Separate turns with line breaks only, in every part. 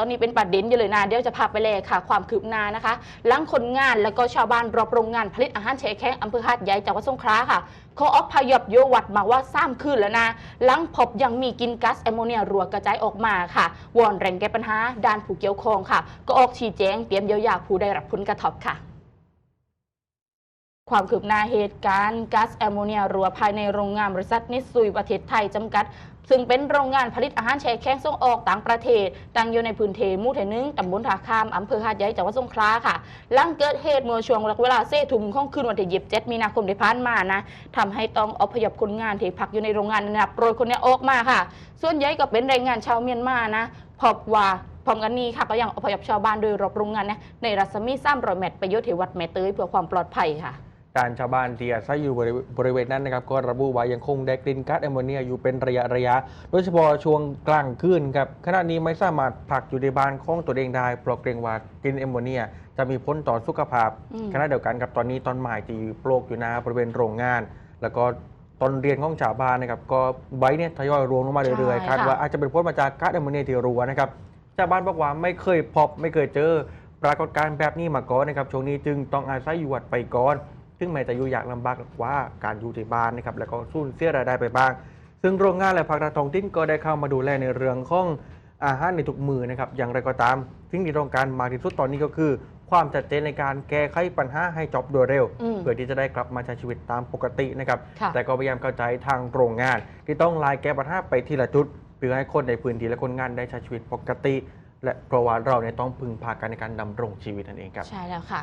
ตอนนี้เป็นประเด็นอยู่เลยนะ เดี๋ยวจะพาไปเลยค่ะ ความคืบหน้านะคะ หลังคนงานแล้วก็ชาวบ้านรอบโรงงานผลิตอาหารเชแข็งอำเภอหาดใหญ่จังหวัดสงขลาค่ะเขาออกพยบโยวัดมาว่าซ้ำคืนแล้วนะ หลังพบยังมีกินก๊าซแอมโมเนียรั่วกระจายออกมาค่ะ วอนแรงแก้ปัญหาด้านผู้เกี่ยวข้องค่ะ ก็ออกชี้แจงเตรียมเยียวยาผู้ได้รับผลกระทบค่ะ ความคืบหน้าเหตุการณ์ก๊าซแอมโมเนียรั่วภายในโรงงานบริษัทนิสซุยประเทศไทยจำกัด ซึ่งเป็นโรงงานผลิตอาหารแช่แข็งส่งออกต่างประเทศ ตั้งอยู่ในพื้นที่มู่ที่หนึ่งตำบลท่าข้ามอำเภอหาดใหญ่จังหวัดสงขลาค่ะ หลังเกิดเหตุเมื่อช่วงเวลาเซถุมของคืนวันที่27มีนาคมที่ผ่านมานะทำให้ต้องอพยพคนงานที่พักอยู่ในโรงงานนับโปรยคนนี้ออกมาค่ะ ส่วนใหญ่ก็เป็นแรงงานชาวเมียนมานะพบว่าพร้อมกันนี้ค่ะก็ยังอพยพชาวบ้านโดยรอบโรงงานนะในรัศมี300เมตรไปอยุที่วัดแม่เตยเพื่อความปลอดภัยค่ะ
การชาวบ้านที่อาศัยอยู่บริเวณบริเวณนั้นนะครับก็ระบุว่ายังคงได้กลิ่นก๊าซแอมโมเนียอยู่เป็นระยะระยะ โดยเฉพาะช่วงกลางคืนครับขณะนี้ไม่สามารถพักอยู่ในบ้านของตัวเองได้เพราะเกรงว่ากลิ่นแอมโมเนียจะมีผลต่อสุขภาพ
อืม
ขณะเดียวกันกับตอนนี้ต้นไม้ที่ปลูกอยู่หนาบริเวณโรงงาน แล้วก็ต้นเรียนของชาวบ้านนะครับก็ใบเนี่ยทยอยรวงลงมาเรื่อยๆคาดว่าอาจจะเป็นผลมาจากก๊าซแอมโมเนียที่รัวนะครับชาวบ้านบอกว่าไม่เคยพบไม่เคยเจอ ปรากฏการณ์แบบนี้มาก่อนนะครับช่วงนี้จึงต้องอาศัยอยู่วัดไปก่อน ซึ่งแม้จะอยู่อยากลำบากกว่าการอยู่ที่บ้านนะครับแล้วก็สูญเสียรายได้ไปบ้าง ซึ่งโรงงานและภาครัฐท้องถิ่นก็ได้เข้ามาดูแลในเรื่องของอาหารในทุกมือนะครับอย่างไรก็ตามสิ่งที่ต้องการมากที่สุดตอนนี้ก็คือ ความชัดเจนในการแก้ไขปัญหาให้จบโดยเร็ว
อืม
เพื่อที่จะได้กลับมาใช้ชีวิตตามปกตินะครับ
ค่ะ
แต่ก็พยายามเข้าใจทางโรงงาน ที่ต้องลายแก้ปัญหาไปทีละจุดเพื่อให้คนในพื้นที่และคนงานได้ใช้ชีวิตปกติ และเพราะว่าเราเนี่ยต้องพึ่งพากันในการดำรงชีวิตนั่นเองครับ
ใช่แล้วค่ะ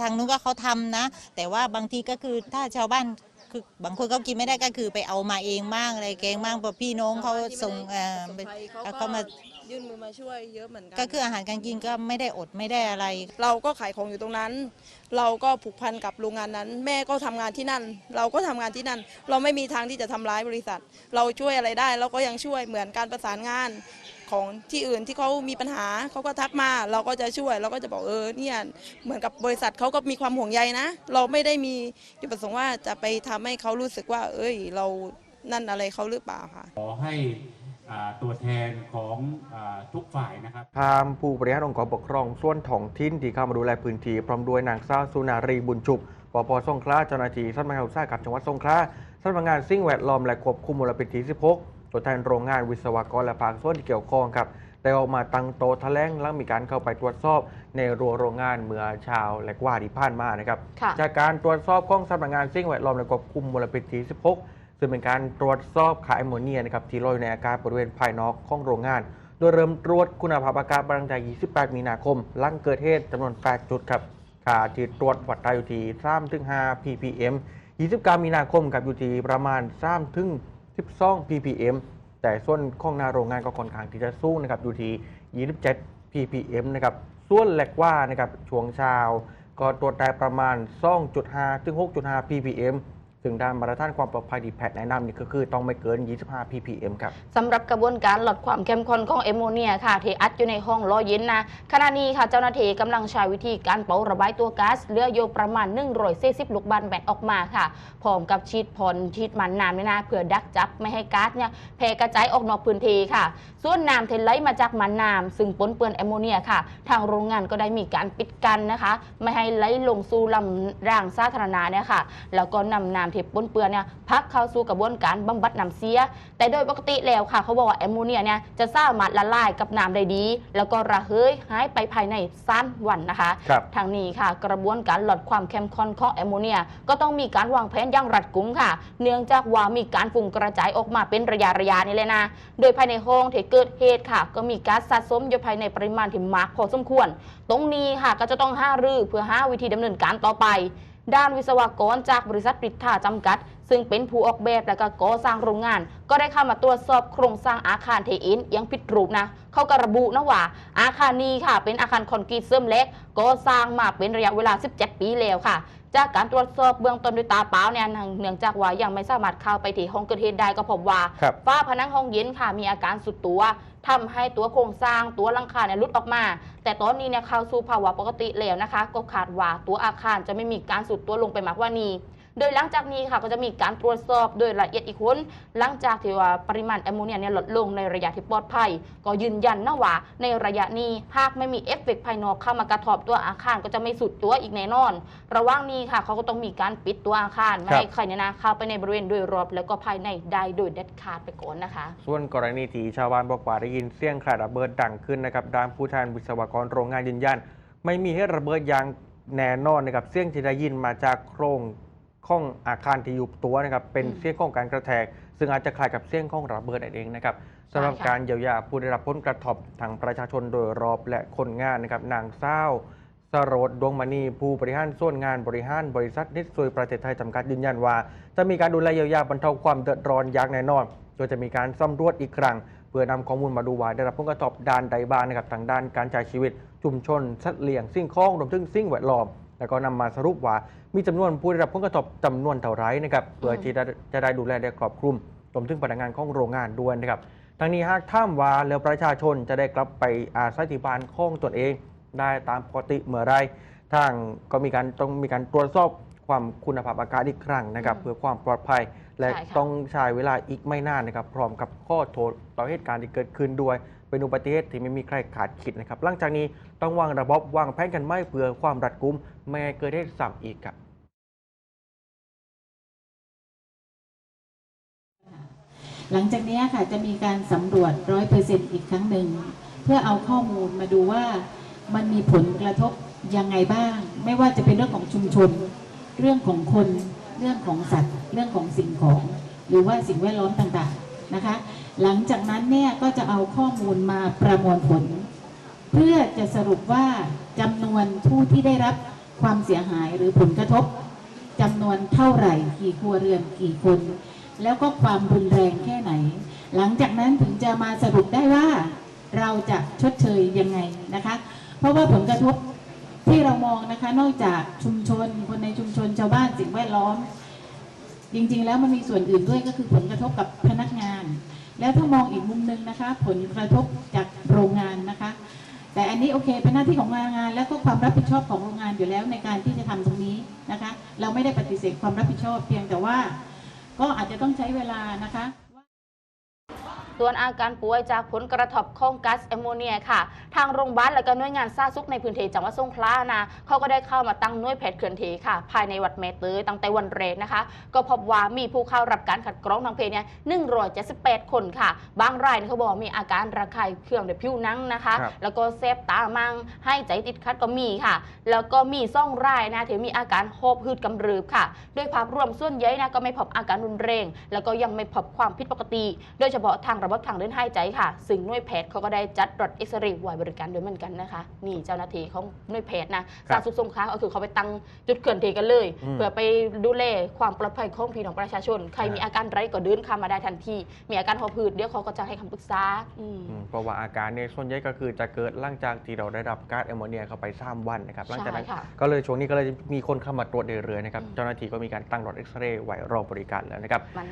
ทางนู้นก็เขาทำนะ แต่ว่าบางทีก็คือถ้าชาวบ้านคือบางคนเขากินไม่ได้ก็คือไปเอามาเองบ้างอะไรแกงบ้างเพราะพี่น้องเขาส่งเอ่อ
ส่งไปเขา
เอา
ก็
เขามา
ยื่นมือมาช่วยเยอะเหมือนกั
ก็คืออาหารการกินก็ไม่ได้อดไม่ได้อะไร
เราก็ขายของอยู่ตรงนั้น เราก็ผูกพันกับโรงงานนั้น แม่ก็ทำงานที่นั่น เราก็ทำงานที่นั่น เราไม่มีทางที่จะทำร้ายบริษัท เราช่วยอะไรได้เราก็ยังช่วยเหมือนการประสานงาน ของที่อื่นที่เขามีปัญหาเขาก็ทักมาเราก็จะช่วยเราก็จะบอกเออเนี่ยเหมือนกับบริษัทเขาก็มีความห่วงใยนะ เราไม่ได้มีจุดประสงค์ว่าจะไปทำให้เขารู้สึกว่า เอ้ย เรานั่นอะไรเขาหรือเปล่าค่ะ
ขอให้อ่าตัวแทนของอาทุกฝ่ายนะครับ
พามผู้บริหารองค์กรปกครองส่วนท้องถิ่นที่เข้ามาดูแลพื้นที่พร้อมด้วยนางสาวสุนารีบุญชุบปปสงขลาเจ้าหน้าที่สำนักงานอุตสาหกรรมจังหวัดสงขลาสำนักงานสิ่งแวดล้อมและควบคุมมลพิษที่16 ตัวแทนโรงงานวิศวกรและภาคส่วนที่เกี่ยวข้องครับได้ออกมาตั้งโต๊ะแถลงหลังมีการเข้าไปตรวจสอบในรัวโรงงานเมื่อเช้าและกว่าที่ผ่านมานะครับ
ค่ะ
จากการตรวจสอบของสำนักงานสิ่งแวดล้อมและควบคุมมลพิษที่ 16 ซึ่งเป็นการตรวจสอบค่าแอมโมเนียนะครับที่ลอยอยู่ในอากาศบริเวณภายนอกของโรงงาน โดยเริ่มตรวจคุณภาพอากาศตั้งแต่28 มีนาคม หลังเกิดเหตุจำนวน 8 จุดครับค่าที่ตรวจวัดได้อยู่ที่3ถึง5 ppm 29 มีนาคมกับอยู่ที่ประมาณ3ถึง 12 ppm แต่ส่วนของหน้าโรงงานก็ค่อนข้างที่จะสูงนะครับอยู่ที่27 ppm นะครับส่วนแหลกว่านะครับช่วงเช้าก็ตรวจได้ประมาณ 2.5 ถึง 6.5 ppm ซึ่งด้านมาตรฐานความปลอดภัยที่แพทย์แนะนำนี่ก็คือต้องไม่เกิน 25 ppm ครับ
สำหรับกระบวนการลดความเข้มข้นของแอมโมเนียค่ะที่อัดอยู่ในห้องรอเย็นนะขณะนี้ค่ะเจ้าหน้าที่กำลังใช้วิธีการเป่าระบายตัวก๊าซเลืออยู่ประมาณ140ลูกบาศก์แบตออกมาค่ะพร้อมกับฉีดพ่นฉีดมันน้ำนี่นะเพื่อดักจับไม่ให้ก๊าซเนี่ยแพร่กระจายออกนอกพื้นที่ค่ะ ส่วนน้ำเทไหลมาจากมันน้ำซึ่งปนเปื้อนแอมโมเนียค่ะ ทางโรงงานก็ได้มีการปิดกั้นนะคะ ไม่ให้ไหลลงสู่ลำร่างสาธารณะเนี่ยค่ะแล้วก็นำน้ำที่ปนเปื้อนเนี่ยพักเข้าสู่กระบวนการบำบัดน้ำเสีย แต่โดยปกติแล้วค่ะ เขาบอกว่าแอมโมเนียเนี่ยจะสามารถละลายกับน้ำได้ดี แล้วก็ระเหยหายไปภายใน3วันนะคะ
ครับ
ทางนี้ค่ะ กระบวนการลดความเข้มข้นของแอมโมเนีย ก็ต้องมีการวางแผนอย่างรัดกุมค่ะ เนื่องจากว่ามีการฝุ่งกระจายออกมาเป็นระยะระยะนี่เลยนะ โดยภายในห้องที่เกิดเหตุค่ะ ก็มีก๊าซสะสมอยู่ภายในปริมาณที่มากพอสมควร ตรงนี้ค่ะก็จะต้องห้ารือเพื่อหาวิธีดำเนินการต่อไป ด้านวิศวกรจากบริษัทปริทธาจำกัด ซึ่งเป็นผู้ออกแบบและก็ก่อสร้างโรงงาน ก็ได้เข้ามาตรวจสอบโครงสร้างอาคารเทอินยังผิดรูปนะ เขาก็ระบุนะว่า อาคารนี้ค่ะ เป็นอาคารคอนกรีตเสื่อมเล็กก่อสร้างมาเป็นระยะเวลา 17 ปีแล้วค่ะจากการตรวจสอบเบื้องต้นด้วยตาเปล่าเนี่ยเนื่องจากว่ายังไม่สามารถเข้าไปที่ห้องเกิดเหตุได้ก็พบว่า
ครับ
ฝ้าผนังห้องเย็นค่ะมีอาการสุดตัว ทำให้ตัวโครงสร้างตัวหลังคาเนี่ยหลุดออกมา แต่ตอนนี้เนี่ยเข้าสู่ภาวะปกติแล้วนะคะ ก็คาดว่าตัวอาคารจะไม่มีการสุดตัวลงไปมากกว่านี้ โดยหลังจากนี้ค่ะก็จะมีการตรวจสอบโดยละเอียดอีกคนหลังจากที่ว่าปริมาณแอมโมเนียเนี่ยลดลงในระยะที่ปลอดภัย ก็ยืนยันนะว่าในระยะนี้หากไม่มีเอฟเฟกต์ภายนอกเข้ามากระทบตัวอาคารก็จะไม่สุดตัวอีกแน่นอน ระหว่างนี้ค่ะเขาก็ต้องมีการปิดตัวอาคารไม่ให้ใครเนี่ยนะเข้าไปในบริเวณโดยรอบแล้วก็ภายในได้โดยเด็ดขาดไปก่อนนะคะ
ส่วนกรณีที่ชาวบ้านบอกว่าได้ยินเสียงคล้ายระเบิดดังขึ้นนะครับด้านผู้แทนวิศวกรโรงงานยืนยัน ไม่มีให้ระเบิดอย่างแน่นอนนะครับเสียงที่ได้ยินมาจากโครง ข้องอาคารที่อยู่ตัวนะครับเป็น
อืม
เสียงของการกระแทก ซึ่งอาจจะคล้ายกับเสียงของระเบิดนั่นเองนะครับสำหรับ
ใช่ค่ะ
การเยียวยาผู้ได้รับผลกระทบทางประชาชนโดยรอบและคนงานนะครับนางเศร้าสโรดดวงมณีผู้บริหารส่วนงานบริหารบริษัทนิสซุยประเทศไทยจำกัดยืนยันว่า จะมีการดูแลเยียวยาบรรเทาความเดือดร้อนอย่างแน่นอนโดยจะมีการสำรวจอีกครั้ง เพื่อนำข้อมูลมาดูว่าได้รับผลกระทบด้านใดบ้างนะครับทางด้านการใช้ชีวิตชุมชนสัตว์เลี้ยงสิ่งของรวมถึงสิ่งแวดล้อม แล้วก็นำมาสรุปว่ามีจำนวนผู้ได้รับผลกระทบจำนวนเท่าไรนะครับเพื่อที่จะจะได้ดูแลได้ครอบคลุมรวมถึงพนักงานของโรงงานด้วยนะครับทั้งนี้หากท่ามว่าแล้วประชาชนจะได้กลับไปอาศัยที่บ้านของตนเอง ได้ตามปกติเมื่อไรทางก็มีการต้องมีการตรวจสอบความคุณภาพอากาศอีกครั้งนะครับ
อืม
เพื่อความปลอดภัย และ
ใช่ค่ะ
ต้องใช้เวลาอีกไม่นานนะครับ พร้อมกับข้อโทษต่อเหตุการณ์ที่เกิดขึ้นด้วย เป็นอุบัติเหตุที่ไม่มีใครขาดคิดนะครับหลังจากนี้ต้องวางระบบวางแผนกันไม่เพื่อความรัดกุมไม่ให้เกิดเหตุซ้ำอีกครับ
หลังจากนี้ค่ะจะมีการสำรวจร้อยเปอร์เซ็นต์อีกครั้งหนึ่ง เพื่อเอาข้อมูลมาดูว่ามันมีผลกระทบยังไงบ้าง ไม่ว่าจะเป็นเรื่องของชุมชน เรื่องของคน เรื่องของสัตว์ เรื่องของสิ่งของ หรือว่าสิ่งแวดล้อมต่างๆนะคะ หลังจากนั้นเนี่ยก็จะเอาข้อมูลมาประมวลผล เพื่อจะสรุปว่าจำนวนผู้ที่ได้รับความเสียหายหรือผลกระทบจำนวนเท่าไหร่ กี่ครัวเรือนกี่คน แล้วก็ความรุนแรงแค่ไหน หลังจากนั้นถึงจะมาสรุปได้ว่าเราจะชดเชยยังไงนะคะ เพราะว่าผลกระทบที่เรามองนะคะนอกจากชุมชน คนในชุมชนชาวบ้านสิ่งแวดล้อม จริงๆ แล้วมันมีส่วนอื่นด้วยก็คือผลกระทบกับพนักงาน แล้วถ้ามองอีกมุมหนึ่งนะคะ ผลกระทบจากโรงงานนะคะ แต่อันนี้โอเค เป็นหน้าที่ของโรงงาน แล้วก็ความรับผิดชอบของโรงงานอยู่แล้วในการที่จะทำตรงนี้นะคะ เราไม่ได้ปฏิเสธความรับผิดชอบเพียงแต่ว่า ก็อาจจะต้องใช้เวลานะคะ
ส่วนอาการป่วยจากผลกระทบของก๊าซแอมโมเนียค่ะ ทางโรงพยาบาลและก็หน่วยงานสาธารณสุขในพื้นที่จังหวัดสงขลานะเขาก็ได้เข้ามาตั้งหน่วยแพทย์เคลื่อนที่ค่ะ ภายในวัดแม่เตยตั้งแต่วันแรกนะคะ ก็พบว่ามีผู้เข้ารับการคัดกรองทางเพศเนี่ย178 คนค่ะ บางรายเนี่ยเขาบอกว่ามีอาการระคายเคืองในผิวหนังนะคะ
ครับ
แล้วก็เซฟตามังให้ใจติดขัดก็มีค่ะ แล้วก็มีซ่องรายนะที่มีอาการหอบหืดกำเริบค่ะโดยภาพรวมส่วนใหญ่นะก็ไม่พบอาการรุนแรง แล้วก็ยังไม่พบความผิดปกติ โดยเฉพาะทางระบบทางเดินหายใจค่ะ ซึ่งหน่วยแพทย์เขาก็ได้จัดรถเอ็กซเรย์ไว้บริการด้วยเหมือนกันนะคะ นี่เจ้าหน้าที่ของหน่วยแพทย์นะ
ครั
สา
บ
ธารณสุขสงขลาก็คือเขาไปตั้งจุดเคลื่อนที่กันเลย
อืม
เพื่อไปดูแลความปลอดภัยของพี่น้องประชาชน ใครมีอาการไรก็เดินเข้ามาได้ทันทีมีอาการหอบหืดเดี๋ยวเขาก็จะให้คำปรึกษาอืม
อืมเพราะว่าอาการเนี่ยส่วนใหญ่ก็คือจะเกิดหลังจากที่เราได้รับก๊าซแอมโมเนียเข้าไปสามวันนะครับหลังจากนั้น
ใช่ค่ะ
ก็เลยช่วงนี้ก็เลยมีคนเข้ามาตรวจเรื่อยๆนะครับ
อืม
เจ้าหน้าที่ก็มีการตั้งรถเอ็กซเรย์ไว้รอบริการแล้วนะครับ
มัน